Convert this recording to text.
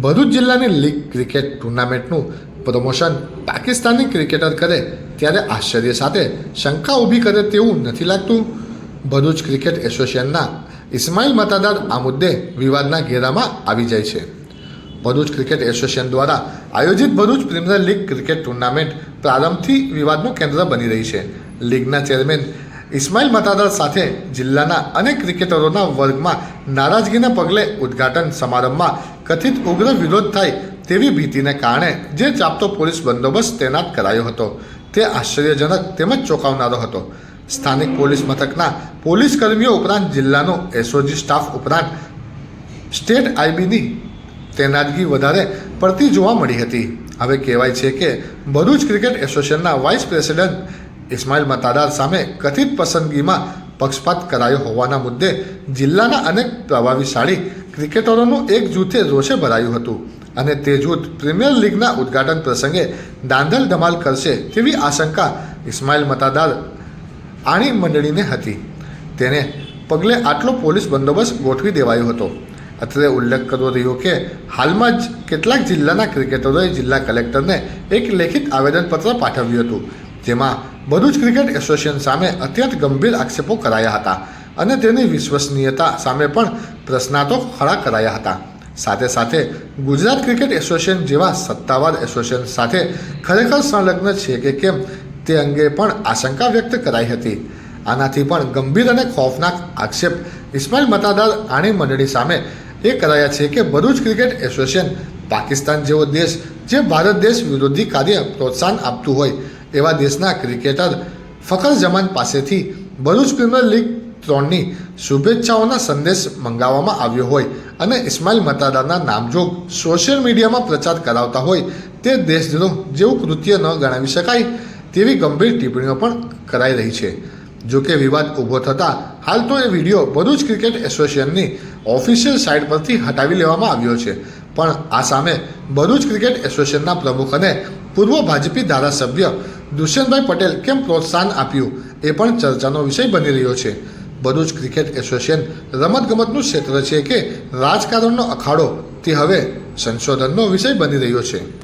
ભરૂચ જિલ્લાની league cricket ટુર્નામેન્ટનું promotion Pakistani cricketer કરે ત્યારે આશ્ચર્ય સાથે શંકા ઊભી કરે તેવું નથી લાગતું. ભરૂચ ક્રિકેટ એસોસિએશનના ઇસ્માઇલ મતાદાર આ મુદ્દે વિવાદના ઘેરામાં આવી જાય છે. ભરૂચ ક્રિકેટ એસોસિએશન દ્વારા આયોજિત Bharuch premier league cricket tournament પ્રારંભથી વિવાદનું કેન્દ્ર બની રહી છે. લીગના ચેરમેન ઇસ્માઇલ મતાદાર સાથે જિલ્લાના અનેક ક્રિકેટરોના વર્ગમાં નારાજગીના પગલે ઉદ્ઘાટન સમારંભમાં કથિત ઉગ્ર વિરોધ થાય તેવી ભીતિને કારણે જે ચાપતો પોલીસ બંદોબસ્ત તૈનાત કરાયો હતો, તે આશ્ચર્યજનક તેમજ ચોંકાવનારો હતો. સ્થાનિક પોલીસ મથકના પોલીસ કર્મીઓ ઉપરાંત જિલ્લાનો એસઓજી સ્ટાફ ઉપરાંત સ્ટેટ આઈબીની તૈનાતગી વધારે પડતી જોવા મળી હતી. હવે કહેવાય છે કે ભરૂચ ક્રિકેટ એસોસિએશનના વાઇસ પ્રેસિડેન્ટ ઇસ્માઇલ મતાદાર સામે કથિત પસંદગીમાં પક્ષપાત કરાયો હોવાના મુદ્દે જિલ્લાના અનેક પ્રભાવશાળી ક્રિકેટરોનું એક જૂથે રોષે ભરાયું હતું અને તે જૂથ પ્રીમિયર લીગના ઉદ્ઘાટન પ્રસંગે દાંધલ ધમાલ કરશે તેવી આશંકા ઇસ્માઇલ મતાદાર આણી મંડળીને હતી. તેને પગલે આટલો પોલીસ બંદોબસ્ત ગોઠવી દેવાયો હતો. અત્રે ઉલ્લેખ કરવો રહ્યો કે હાલમાં જ કેટલાક જિલ્લાના ક્રિકેટરોએ જિલ્લા કલેક્ટરને એક લેખિત આવેદનપત્ર પાઠવ્યું હતું, જેમાં ભરૂચ ક્રિકેટ એસોસિએશન સામે અત્યંત ગંભીર આક્ષેપો કરાયા હતા. અને તેની વિશ્વસનીયતા સામે પણ પ્રશ્નાર્થો ખડા કરાયા હતા. સાથે સાથે ગુજરાત ક્રિકેટ એસોસિએશન જેવા સત્તાવાર એસોસિએશન સાથે ખરેખર સંલગ્ન છે કે કેમ તે અંગે પણ આશંકા વ્યક્ત કરાઈ હતી. આનાથી પણ ગંભીર અને ખોફનાક આક્ષેપ ઇસ્માઇલ મતાદાર આણી મંડળી સામે એ કરાયા છે કે ભરૂચ ક્રિકેટ એસોસિએશન પાકિસ્તાન જેવો દેશ જે ભારત દેશ વિરોધી કાર્ય પ્રોત્સાહન આપતું હોય એવા દેશના ક્રિકેટર ફખર જમાન પાસેથી ભરૂચ પ્રીમિયર લીગ ત્રણની શુભેચ્છાઓના સંદેશ મંગાવવામાં આવ્યો હોય અને ઇસ્માઇલ મતાદારના નામજોગ સોશિયલ મીડિયામાં પ્રચાર કરાવતા હોય તે દેશદ્રોહ જેવું કૃત્ય ન ગણાવી શકાય તેવી ગંભીર ટિપ્પણીઓ પણ કરાઈ રહી છે. જો કે વિવાદ ઊભો થતાં હાલ તો એ વીડિયો ભરૂચ ક્રિકેટ એસોસિએશનની ઓફિશિયલ સાઇટ પરથી હટાવી લેવામાં આવ્યો છે. પણ આ સામે ભરૂચ ક્રિકેટ એસોસિએશનના પ્રમુખ અને પૂર્વ ભાજપી ધારાસભ્ય દુષ્યંતભાઈ પટેલ કેમ પ્રોત્સાહન આપ્યું એ પણ ચર્ચાનો વિષય બની રહ્યો છે. ભરૂચ ક્રિકેટ એસોસિએશન રમતગમતનું ક્ષેત્ર છે કે રાજકારણનો અખાડો. તે હવે સંશોધનનો વિષય બની રહ્યો છે.